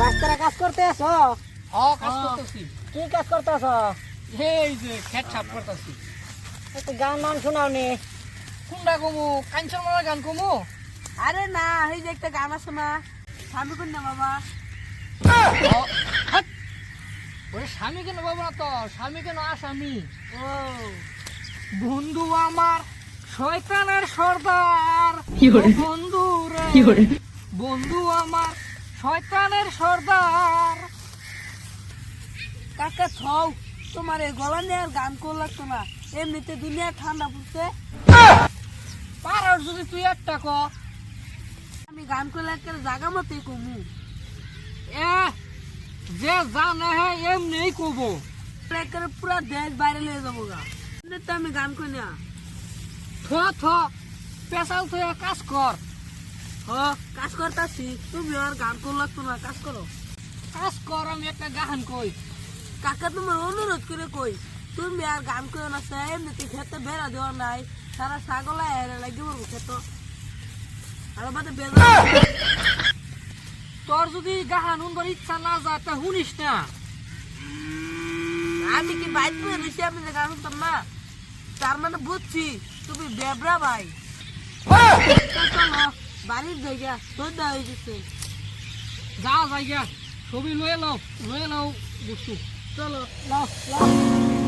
বাস্তারা কাজ করতে আসো। হ কাজ। করতেছি। কি কাজ করতে এই যে খেট সাপ করতেছি। একটু গান শোনাও নি কোনটা কমু? কাঞ্চন মারা গান কমু? আরে না এই যে একটা গান আছে না স্বামী কন্যা বাবা। ওরে স্বামী কেন পাবো না তো? স্বামী কেন আসামি? ও। বন্ধু আমার শয়তানের সর্দার। বন্ধু রে। বন্ধু আমার শয়তানের সর্দার। কাকা ছও তোমার এই গলা নিয়ে আর গান কর লাগতো না। এমনিতে দুনিয়া ঠান্ডা পড়ছে। পারার যদি তুই একটা ক। আমি গান করলে একটা জাগা মতোই কমু। এ, যে জানে হ্যাঁ এমনি কবো। একেবারে পুরা দেশ বাইরে নিয়ে যাব গা। এমনিতে আমি গান করি না। থ থ, পেশাল তুই কাজ কর। হ কাজ করতাছি। তুমি আর গান কর লাগতো না কাজ করো। কাজ কর আমি একটা গান কই। কাকা তোমার অনুরোধ করে কই? তুমি আর গান করো না সে এমনিতে খেতে বেড়া দেওয়া নাই। সারা ছাগলা এর লাগি বলব খেত। আর বাদে বেড়া তোর যদি গাহান উনবার ইচ্ছা না যায় তা শুনিস না। আমি কি বাইক করে রেসি আমি গান শুনতাম না। তার মানে বুঝছি তুমি বেবরা ভাই। চলো বাড়ির জায়গা, সন্ধ্যা হয়ে গেছে। যা জায়গা, ছবি লয়ে লও লয়ে লও বস্তু চলো লও লাও